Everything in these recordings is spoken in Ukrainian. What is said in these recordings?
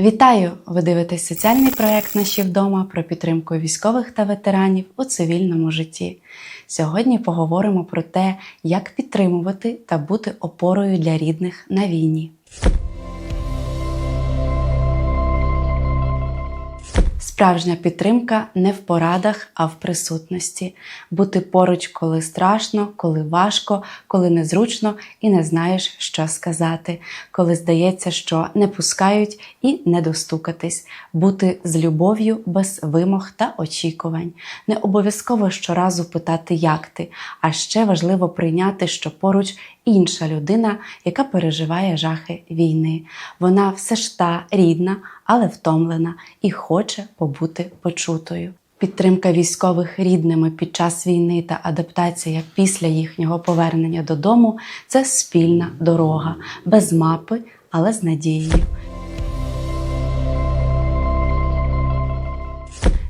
Вітаю! Ви дивитесь соціальний проект Наші вдома про підтримку військових та ветеранів у цивільному житті. Сьогодні поговоримо про те, як підтримувати та бути опорою для рідних на війні. Справжня підтримка не в порадах, а в присутності. Бути поруч, коли страшно, коли важко, коли незручно і не знаєш, що сказати, коли здається, що не пускають і не достукатись, бути з любов'ю без вимог та очікувань. Не обов'язково щоразу питати, як ти, а ще важливо прийняти, що поруч інша людина, яка переживає жахи війни. Вона все ж та рідна, але втомлена і хоче побути почутою. Підтримка військових рідними під час війни та адаптація після їхнього повернення додому це спільна дорога, без мапи, але з надією.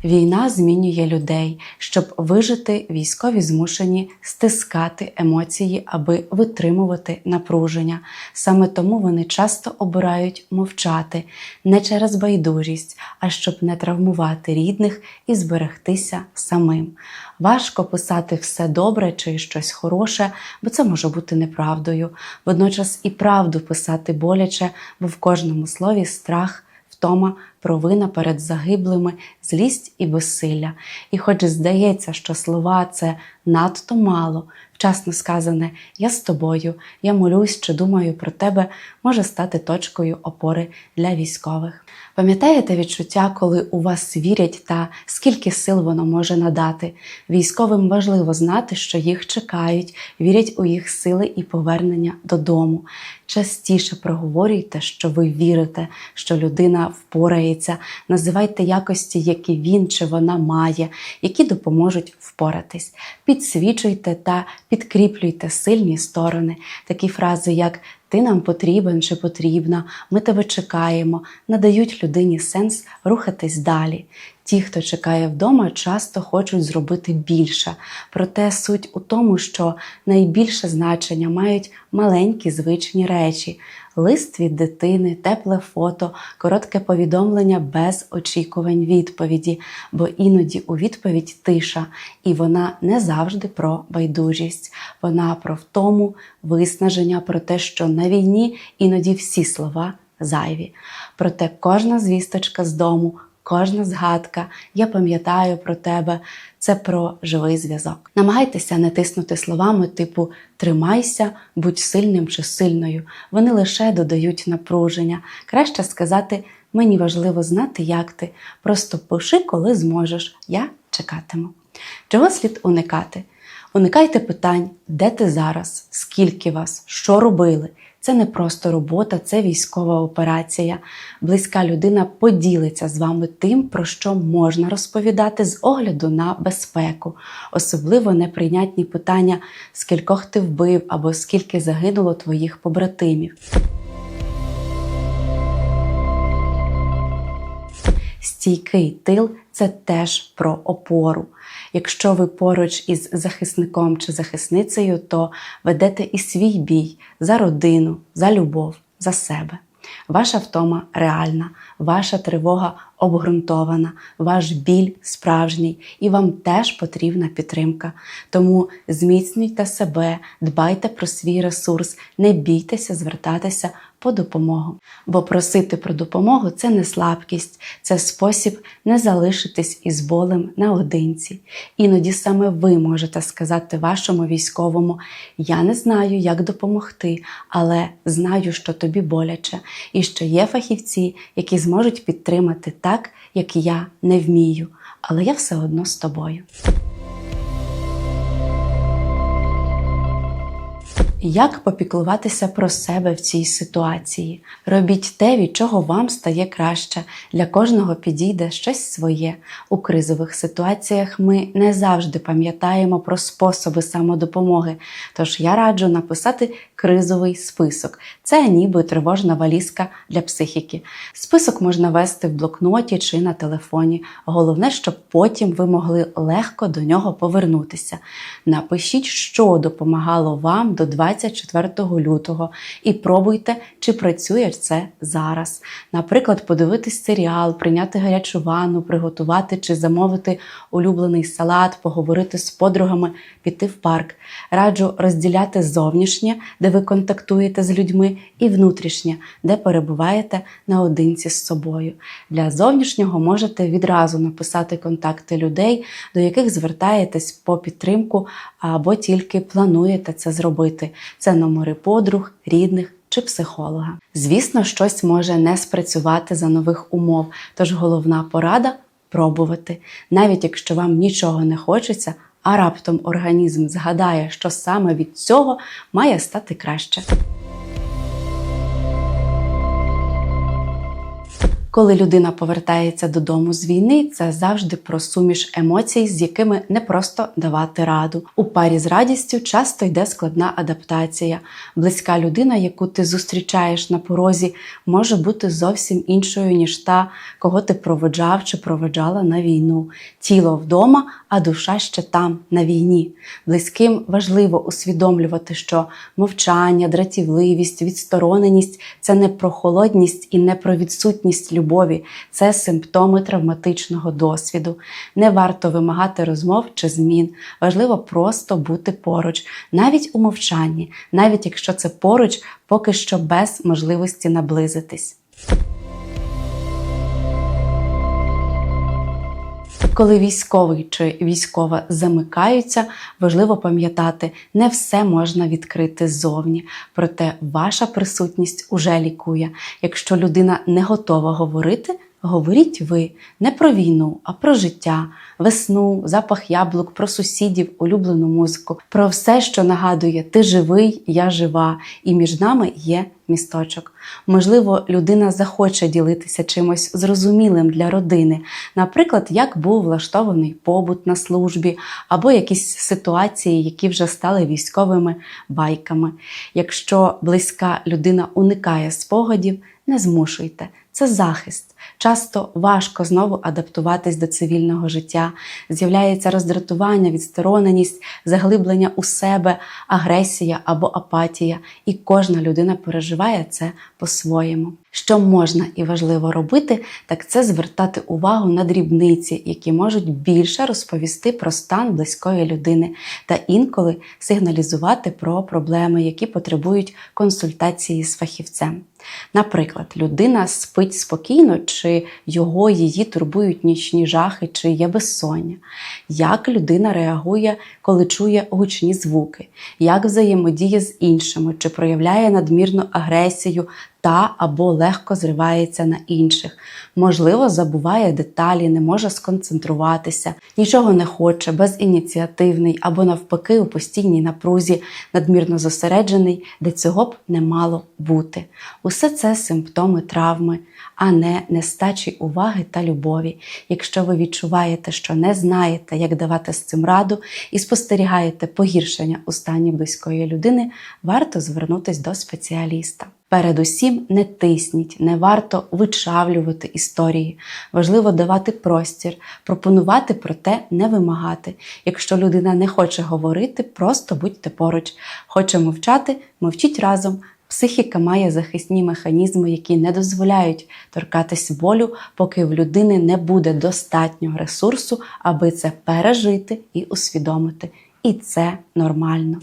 Війна змінює людей. Щоб вижити, військові змушені стискати емоції, аби витримувати напруження. Саме тому вони часто обирають мовчати не через байдужість, а щоб не травмувати рідних і зберегтися самим. Важко писати все добре чи щось хороше, бо це може бути неправдою. Водночас і правду писати боляче, бо в кожному слові страх втома, провина перед загиблими, злість і безсилля. І хоч здається, що слова це надто мало, вчасно сказане Я з тобою, я молюсь чи думаю про тебе, може стати точкою опори для військових. Пам'ятаєте відчуття, коли у вас вірять та скільки сил воно може надати? Військовим важливо знати, що їх чекають, вірять у їх сили і повернення додому. Частіше проговорюйте, що ви вірите, що людина впорається, називайте якості, які він чи вона має, які допоможуть впоратись. Підсвічуйте та підкріплюйте сильні сторони, такі фрази, як ти нам потрібен чи потрібна, ми тебе чекаємо, надають людині сенс рухатись далі. Ті, хто чекає вдома, часто хочуть зробити більше. Проте суть у тому, що найбільше значення мають маленькі звичні речі. Лист від дитини, тепле фото, коротке повідомлення без очікувань відповіді, бо іноді у відповідь тиша, і вона не завжди про байдужість. Вона про втому, виснаження, про те, що на війні іноді всі слова зайві. Проте кожна звісточка з дому. Кожна згадка, я пам'ятаю про тебе, це про живий зв'язок. Намагайтеся не тиснути словами типу тримайся, будь сильним чи сильною. Вони лише додають напруження. Краще сказати мені важливо знати, як ти. Просто пиши, коли зможеш. Я чекатиму. Чого слід уникати? Уникайте питань, де ти зараз, скільки вас, що робили. Це не просто робота, це військова операція. Близька людина поділиться з вами тим, про що можна розповідати з огляду на безпеку, особливо неприйнятні питання, скількох ти вбив або скільки загинуло твоїх побратимів. Стійкий тил це теж про опору. Якщо ви поруч із захисником чи захисницею, то ведете і свій бій за родину, за любов, за себе. Ваша втома реальна, ваша тривога обґрунтована, ваш біль справжній, і вам теж потрібна підтримка. Тому зміцнюйте себе, дбайте про свій ресурс, не бійтеся звертатися по допомогу. Бо просити про допомогу це не слабкість, це спосіб не залишитись із болем наодинці. Іноді саме ви можете сказати вашому військовому: Я не знаю, як допомогти, але знаю, що тобі боляче, і що є фахівці, які зможуть підтримати так, як я не вмію, але я все одно з тобою. Як попіклуватися про себе в цій ситуації? Робіть те, від чого вам стає краще. Для кожного підійде щось своє. У кризових ситуаціях ми не завжди пам'ятаємо про способи самодопомоги. Тож я раджу написати кризовий список. Це ніби тривожна валізка для психіки. Список можна вести в блокноті чи на телефоні. Головне, щоб потім ви могли легко до нього повернутися. Напишіть, що допомагало вам до 20 24 лютого і пробуйте, чи працює це зараз. Наприклад, подивитись серіал, прийняти гарячу ванну, приготувати чи замовити улюблений салат, поговорити з подругами, піти в парк. Раджу розділяти зовнішнє, де ви контактуєте з людьми, і внутрішнє, де перебуваєте наодинці з собою. Для зовнішнього можете відразу написати контакти людей, до яких звертаєтесь по підтримку або тільки плануєте це зробити. Це номери подруг, рідних. Чи психолога. Звісно, щось може не спрацювати за нових умов, тож головна порада пробувати. Навіть якщо вам нічого не хочеться, а раптом організм згадає, що саме від цього має стати краще. Коли людина повертається додому з війни, це завжди про суміш емоцій, з якими не просто давати раду. У парі з радістю часто йде складна адаптація. Близька людина, яку ти зустрічаєш на порозі, може бути зовсім іншою, ніж та, кого ти проводжав чи проведжала на війну. Тіло вдома, а душа ще там, на війні. Близьким важливо усвідомлювати, що мовчання, дратівливість, відстороненість це не про холодність і не про відсутність любові, це симптоми травматичного досвіду. Не варто вимагати розмов чи змін. Важливо просто бути поруч, навіть у мовчанні, навіть якщо це поруч, поки що без можливості наблизитись. Коли військовий чи військова замикаються, важливо пам'ятати, не все можна відкрити ззовні, проте ваша присутність уже лікує. Якщо людина не готова говорити, говоріть ви не про війну, а про життя, весну, запах яблук, про сусідів, улюблену музику, про все, що нагадує ти живий, я жива, і між нами є місточок. Можливо, людина захоче ділитися чимось зрозумілим для родини, наприклад, як був влаштований побут на службі, або якісь ситуації, які вже стали військовими байками. Якщо близька людина уникає спогадів, не змушуйте. Це захист. Часто важко знову адаптуватись до цивільного життя. З'являється роздратування, відстороненість, заглиблення у себе, агресія або апатія, і кожна людина переживає це по-своєму. Що можна і важливо робити, так це звертати увагу на дрібниці, які можуть більше розповісти про стан близької людини, та інколи сигналізувати про проблеми, які потребують консультації з фахівцем. Наприклад, людина спить спокійно, чи його її турбують нічні жахи, чи є безсоння, як людина реагує, коли чує гучні звуки, як взаємодіє з іншими, чи проявляє надмірну агресію та або легко зривається на інших, можливо, забуває деталі, не може сконцентруватися, нічого не хоче, безініціативний або навпаки у постійній напрузі, надмірно зосереджений, де цього б не мало бути. Усе це симптоми травми, а не нестачі уваги та любові. Якщо ви відчуваєте, що не знаєте, як давати з цим раду, і спостерігаєте погіршення у стані близької людини, варто звернутися до спеціаліста. Передусім, не тисніть, не варто вичавлювати історії. Важливо давати простір, пропонувати, проте не вимагати. Якщо людина не хоче говорити, просто будьте поруч. Хоче мовчати, мовчіть разом. Психіка має захисні механізми, які не дозволяють торкатись болю, поки в людини не буде достатнього ресурсу, аби це пережити і усвідомити. І це нормально.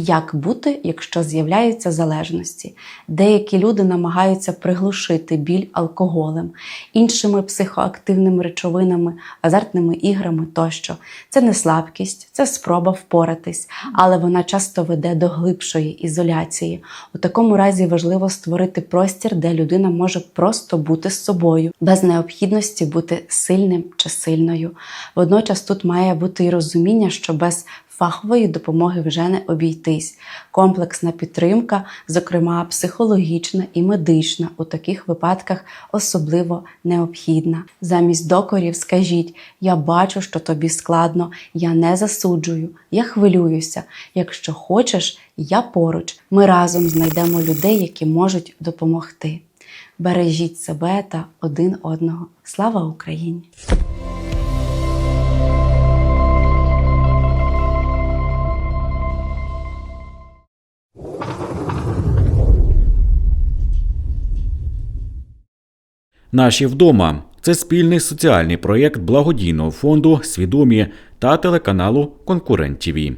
Як бути, якщо з'являються залежності? Деякі люди намагаються приглушити біль алкоголем, іншими психоактивними речовинами, азартними іграми тощо. Це не слабкість, це спроба впоратись, але вона часто веде до глибшої ізоляції. У такому разі важливо створити простір, де людина може просто бути з собою, без необхідності бути сильним чи сильною. Водночас тут має бути і розуміння, що без фахової допомоги вже не обійтись. Комплексна підтримка, зокрема психологічна і медична, у таких випадках особливо необхідна. Замість докорів скажіть: я бачу, що тобі складно, я не засуджую, я хвилююся. Якщо хочеш, я поруч. Ми разом знайдемо людей, які можуть допомогти. Бережіть себе та один одного. Слава Україні! Наші вдома це спільний соціальний проєкт благодійного фонду Свідомі та телеканалу Конкурент ТІВІ.